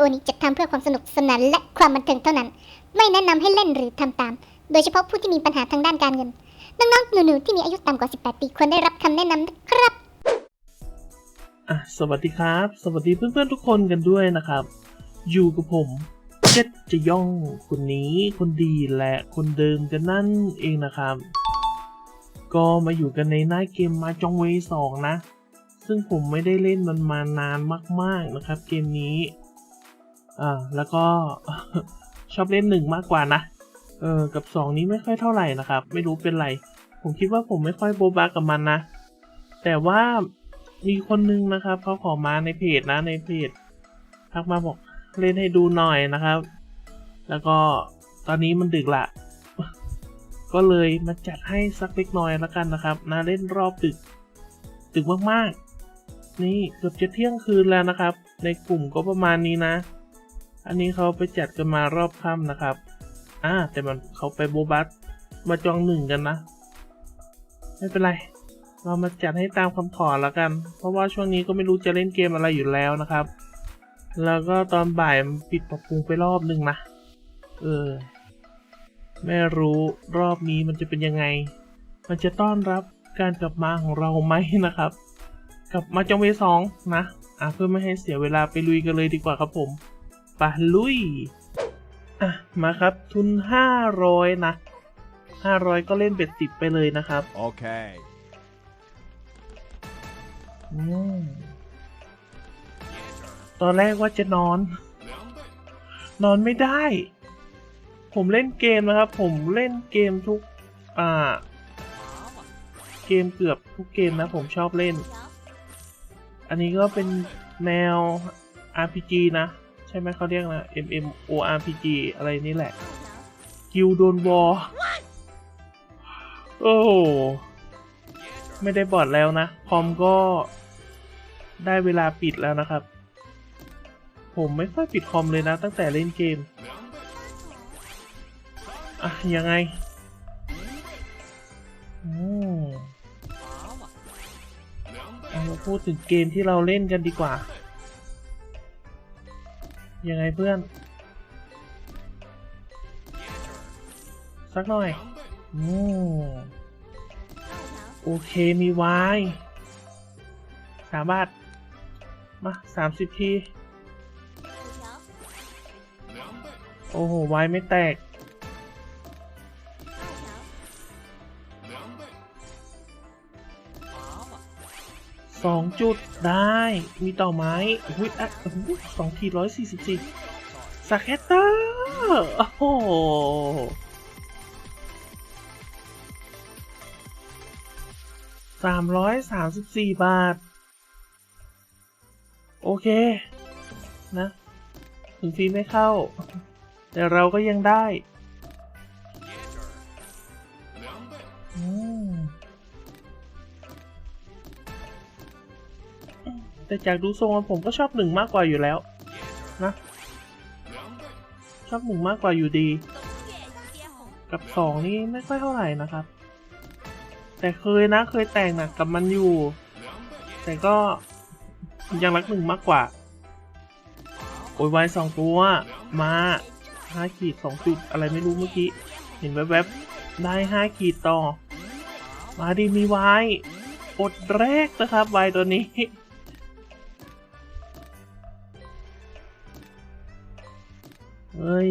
โอนี้จัดทำเพื่อความสนุกสนานและความบันเทิงเท่านั้น ไม่แนะนำให้เล่นหรือทำตาม โดยเฉพาะผู้ที่มีปัญหาทางด้านการเงิน น้องๆหนูๆที่มีอายุต่ำกว่า 18 ปีควรได้รับคำแนะนำนะครับอะสวัสดีครับ สวัสดีเพื่อนๆทุกคนกันด้วยนะครับ อยู่กับผมเจ็ดจะย่องคนนี้คนดีและคนเดิมกันนั่นเองนะครับ ก็มาอยู่กันในหน้าเกมมาจองเวสองนะ ซึ่งผมไม่ได้เล่นมันมานานมากๆนะครับ เกมนี้ อ่าแล้วก็ชอบเล่นหนึ่งมากกว่านะเออกับสองนี้ไม่ค่อยเท่าไหร่นะครับ ไม่รู้เป็นไร ผมคิดว่าผมไม่ค่อยโบบากับมันนะ แต่ว่ามีคนนึงนะครับเขาขอมาในเพจนะในเพจทักมาบอกเล่นให้ดูหน่อยนะครับ แล้วก็ตอนนี้มันดึกละ ก็เลยมาจัดให้สักเล็กน้อยแล้วกันนะครับนะเล่นรอบดึก ดึกมากๆ นี่เกือบจะเที่ยงคืนแล้วนะครับ ในกลุ่มก็ประมาณนี้นะ อันนี้เขาไปจัดกันมารอบค่ำนะครับ อ่า แต่มันเขาไปโบบัสมาจองหนึ่งกันนะ ไม่เป็นไร เรามาจัดให้ตามคำขอแล้วกัน เพราะว่าช่วงนี้ก็ไม่รู้จะเล่นเกมอะไรอยู่แล้วนะครับ แล้วก็ตอนบ่ายมันปิดปรับปรุงไปรอบหนึ่งนะ เออ ไม่รู้รอบนี้มันจะเป็นยังไง มันจะต้อนรับการกลับมาของเราไหมนะครับ กลับมาจองเวสองนะ อะเพื่อไม่ให้เสียเวลาไปลุยกันเลยดีกว่าครับผม ไปลุย อะ มาครับ ทุนห้าร้อยนะห้าร้อยก็เล่นเบ็ดสิบไปเลยนะครับ Okay. อืมตอนแรกว่าจะนอน นอนไม่ได้ ผมเล่นเกมนะครับ ผมเล่นเกมทุก อ่า เกมเกือบทุกเกมนะ ผมชอบเล่น อันนี้ก็เป็นแนว RPG นะ ใช่ไหมเขาเรียกนะ MMORPG อะไรนี่แหละ กิลโดนวอโอ้ไม่ได้บอดแล้วนะ คอมก็ได้เวลาปิดแล้วนะครับ ผมไม่ค่อยปิดคอมเลยนะ ตั้งแต่เล่นเกม อะ ยังไงอืมเอามาพูดถึงเกมที่เราเล่นกันดีกว่า ยังไงเพื่อน สักหน่อยอืมโอเคมีวายสามบาทมาสามสิบที โอ้โห วายไม่แตก สองจุดได้ มีต่อไม้อุ้ยอะโอ้โหสองทีร้อยสี่สิบสี่สักแคตเตอร์โอ้โหสามร้อยสามสิบสี่บาท โอเค นะ ถึงฟรีไม่เข้า แต่เราก็ยังได้ แต่จากดูทรงผมก็ชอบหนึ่งมากกว่าอยู่แล้ว นะ ชอบหนึ่งมากกว่าอยู่ดี กับสองนี่ไม่ค่อยเท่าไหร่นะครับ แต่เคยนะเคยแต่งหนักกับมันอยู่ แต่ก็ยังรักหนึ่งมากกว่า โอ้ยไว้สองตัว มาห้าขีดสองจุดอะไรไม่รู้เมื่อกี้ เห็นแวบๆ ได้ห้าขีดต่อ มาดีมีไว้อดแรกนะครับไว้ตัวนี้ เฮ้ย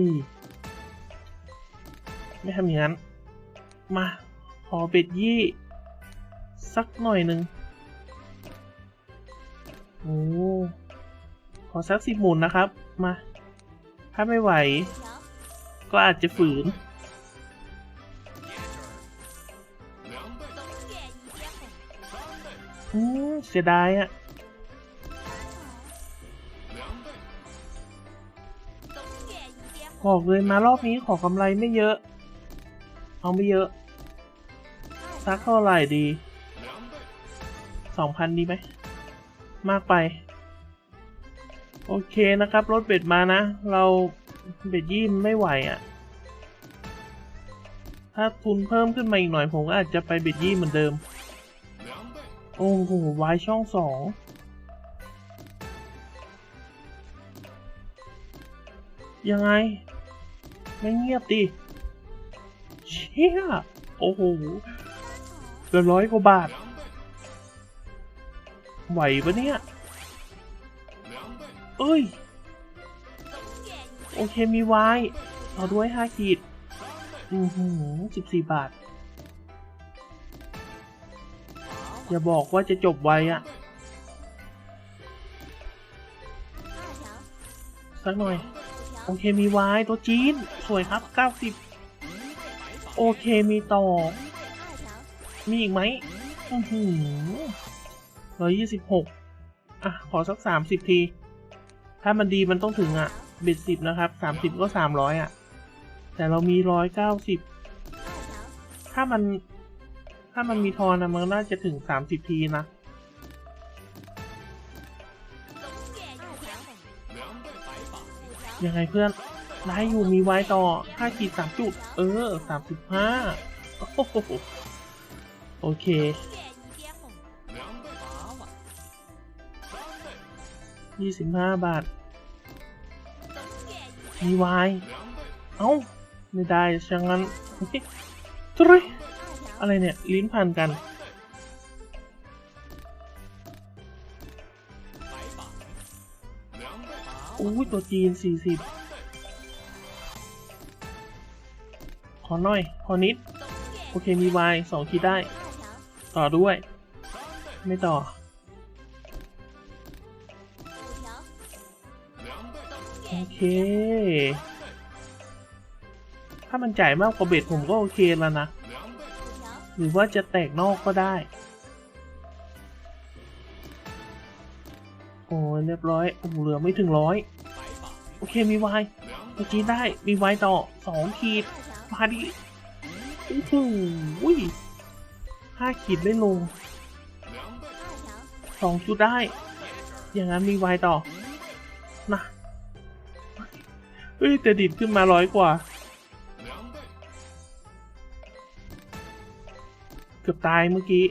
ไม่ทำอย่างนั้น มาขอเบ็ดยี่ สักหน่อยหนึ่งโอ้ขอสักสิบหมุนนะครับ มา ถ้าไม่ไหว ก็อาจจะฝืนอืมเสียดายอะ บอกเลยมารอบนี้ขอกำไรไม่เยอะ เอาไม่เยอะ สักเท่าไหร่ดีสองพันดีไหม มากไป โอเคนะครับ รถเบ็ดมานะ เราเบ็ดยี่มไม่ไหวอะ่ะ ถ้าทุนเพิ่มขึ้นมาอีกหน่อยผมก็อาจจะไปเบ็ดยี่เหมือนเดิม โอ้โหวายช่องสอง ยังไง ไม่เงียบดิเชี่ยโอ้โหเกือบร้อยกว่าบาท ไหวปะเนี่ย เอ้ย โอเคมีไวายต่อด้วยห้าขีด อือหือสิบสี่บาท อย่าบอกว่าจะจบไวอะสักหน่อย โอเคมีวายตัวจีน สวยครับ 90 โอเคมีต่อ มีอีกไหมอือหือร้อยยี่สิบหกอะ ขอสักสามสิบที ถ้ามันดีมันต้องถึงอะ เบ็ดสิบนะครับสามสิบก็สามร้อยอะ แต่เรามีร้อยเก้าสิบถ้ามัน ถ้ามันมีทอนนะมันน่าจะถึงสามสิบทีนะ ยังไงเพื่อนไลฟ์อยู่มีไว้ต่อห้าขีดสามจุด เออสามสิบห้าโอเค ยี่สิบห้าบาท มีไวเอ้า ไม่ได้ช่างนั้นทุยอะไรเนี่ย ลิ้นพันกัน อุ้ยตัวจีนสี่สิบขอหน่อย ขอนิด โอเคมีวายสองขีดได้ ต่อด้วย ไม่ต่อ โอเค ถ้ามันจ่ายมากกว่าเบ็ดผมก็โอเคแล้วนะ หรือว่าจะแตกนอกก็ได้ โอ้ยเรียบร้อยโอ้เหลือไม่ถึงร้อยโอเคมีไวน์เมื่อกี้ได้มีไวน์ต่อสองขีดมาดิโอ้โหห้าขีดไม่ลงสองจุดได้ อย่างนั้นมีไวน์ต่อนะเฮ้ยแต่ดิดขึ้นมาร้อยกว่า เกือบตายเมื่อกี้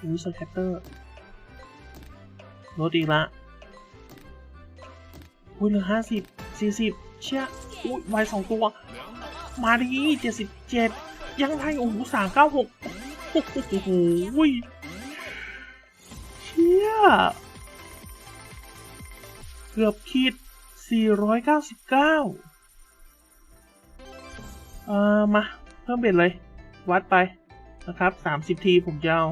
อู้สแคตเตอร์ ลดอีกละอุ้ยเหลือห้าสิบสี่สิบเชี่ยอุ้ยไวสองตัว มาดีเจ็ดสิบเจ็ดยังไงโอ้โหสามเก้าหกโอ้โหเชี่ยเกือบคิด 499 เอ่อ มา เพิ่มเบ็ดเลย วัดไปนะครับ 30 ทีผมจะเอา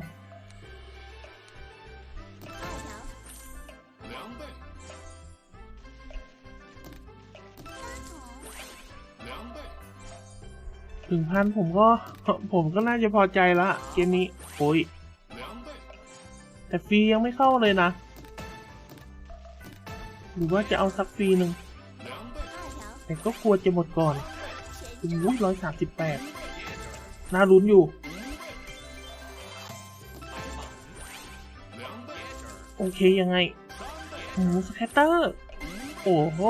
ถึงพันผมก็ผมก็น่าจะพอใจละเกมนี้โอ้ยแต่ฟรียังไม่เข้าเลยนะ หรือว่าจะเอาสักฟรีหนึ่งแต่ก็ควรจะหมดก่อนอุ้ยร้อยสามสิบแปดน่าลุ้นอยู่ โอเคยังไงหมูสแคตเตอร์ โอ้โห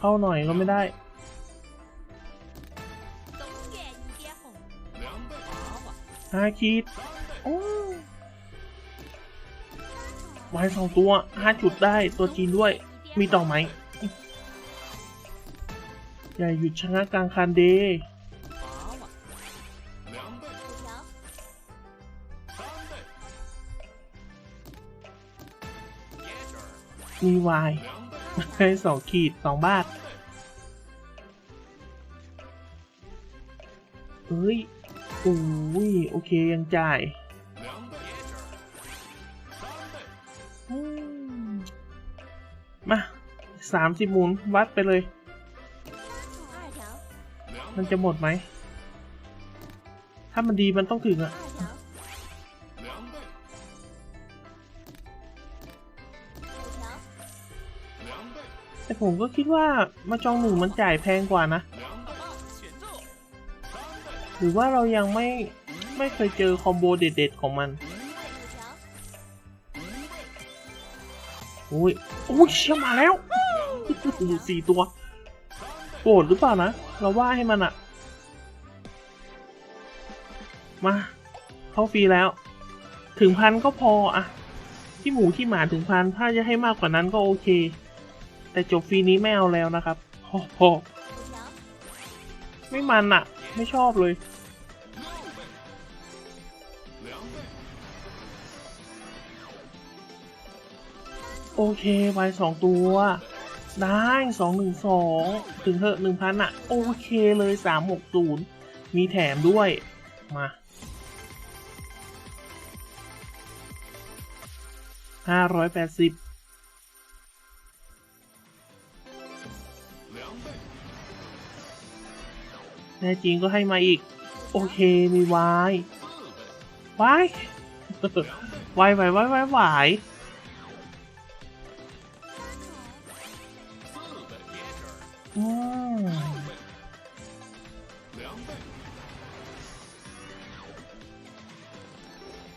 เข้าหน่อยก็ไม่ได้ ห้าขีดโอ้ไว้สองตัวห้าจุดได้ตัวจีนด้วย มีต่อไหม อย่าหยุดชะงักกลางคันเดย์มีวายให้ สองขีดสองบาทเอ้ยโอ้ยโอเคยังจ่ายมมาสามสิบหมุนวัดไปเลย มันจะหมดไหม ถ้ามันดีมันต้องถึงอะ แต่ผมก็คิดว่ามาจองหนึ่งมันจ่ายแพงกว่านะ หรือว่าเรายังไม่ไม่เคยเจอคอมโบเด็ดๆของมันโอ้ยโอ้ยเชี่ยมาแล้วสี่ตัวโกรธหรือเปล่านะ เราว่าให้มันอะมาเข้าฟรีแล้ว ถึงพันก็พออะที่หมูที่หมาถึงพัน ถ้าจะให้มากกว่านั้นก็โอเค แต่จบฟรีนี้ไม่เอาแล้วนะครับโอ้โหไม่มันอะไม่ชอบเลยโอเคไปสองตัว ได้สองหนึ่งสองถึงเถอะหนึ่งพันอะโอเคเลยสามหกศูนย์มีแถมด้วย มาห้าร้อยแปดสิบ แน่จริงก็ให้มาอีก โอเคมีวายวายวายไวายวายวายวาย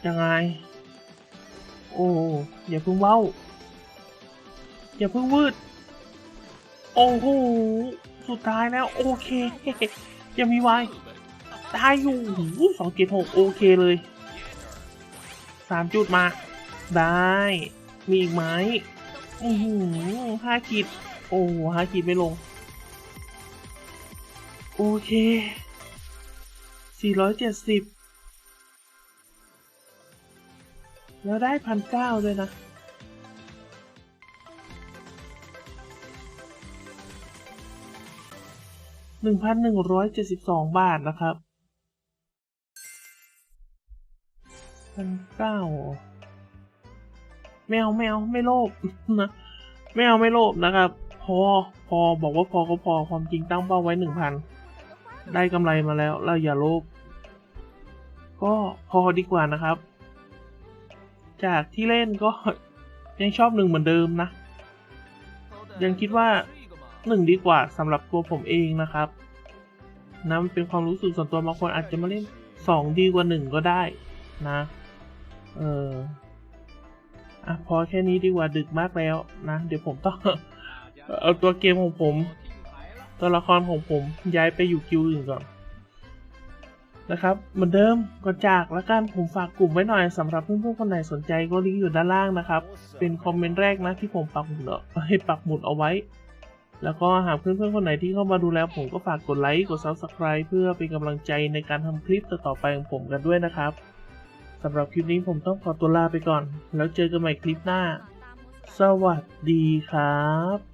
ยังไง โอ้อย่าเพิ่งเว้า อย่าเพิ่งวืด โอ้โห สุดท้ายแล้ว โอเค ยังมีไวายได้อยู่สองเจ็ดหกโอเคเลยสามจุดมา ได้ มีอีกไหมอือหือห้าขีดโอ้ห้าขีดไม่ลง โอเคสี่ร้อยเจ็ดสิบแล้วได้พันเก้าด้วยนะ หนึ่งพันหนึ่งร้อยเจ็ดสิบสองบาทนะครับพันเก้าไม่เอาไม่เอาไม่โลภนะไม่เอาไม่โลภนะครับ พอพอบอกว่าพอก็พอความจริงตั้งเป้าไว้หนึ่งพันได้กำไรมาแล้ว เราอย่าโลภก็พอดีกว่านะครับ จากที่เล่นก็ยังชอบหนึ่งเหมือนเดิมนะ ยังคิดว่า หนึ่งดีกว่าสำหรับตัวผมเองนะครับนะมันเป็นความรู้สึกส่วนตัวบางคนอาจจะมาเล่นสองดีกว่าหนึ่งก็ได้นะเอออะพอแค่นี้ดีกว่าดึกมากแล้วนะเดี๋ยวผมต้องเอาตัวเกมของผม ตัวละครของผมย้ายไปอยู่คิวอื่นก่อนนะครับเหมือนเดิมก่อนจากแล้วกันผมฝากกลุ่มไว้หน่อยสำหรับเพื่อนๆคนไหนสนใจก็ลิงก์อยู่ด้านล่างนะครับ เป็นคอมเมนต์แรกนะที่ผมปักหมุดเอาให้ปักหมุดเอาไว้ แล้วก็หากเพื่อนๆคนไหนที่เข้ามาดูแล้วผมก็ฝากกดไลค์กด Subscribe เพื่อเป็นกำลังใจในการทำคลิปต่อๆไปของผมกันด้วยนะครับสำหรับคลิปนี้ผมต้องขอตัวลาไปก่อน แล้วเจอกันใหม่คลิปหน้า สวัสดีครับ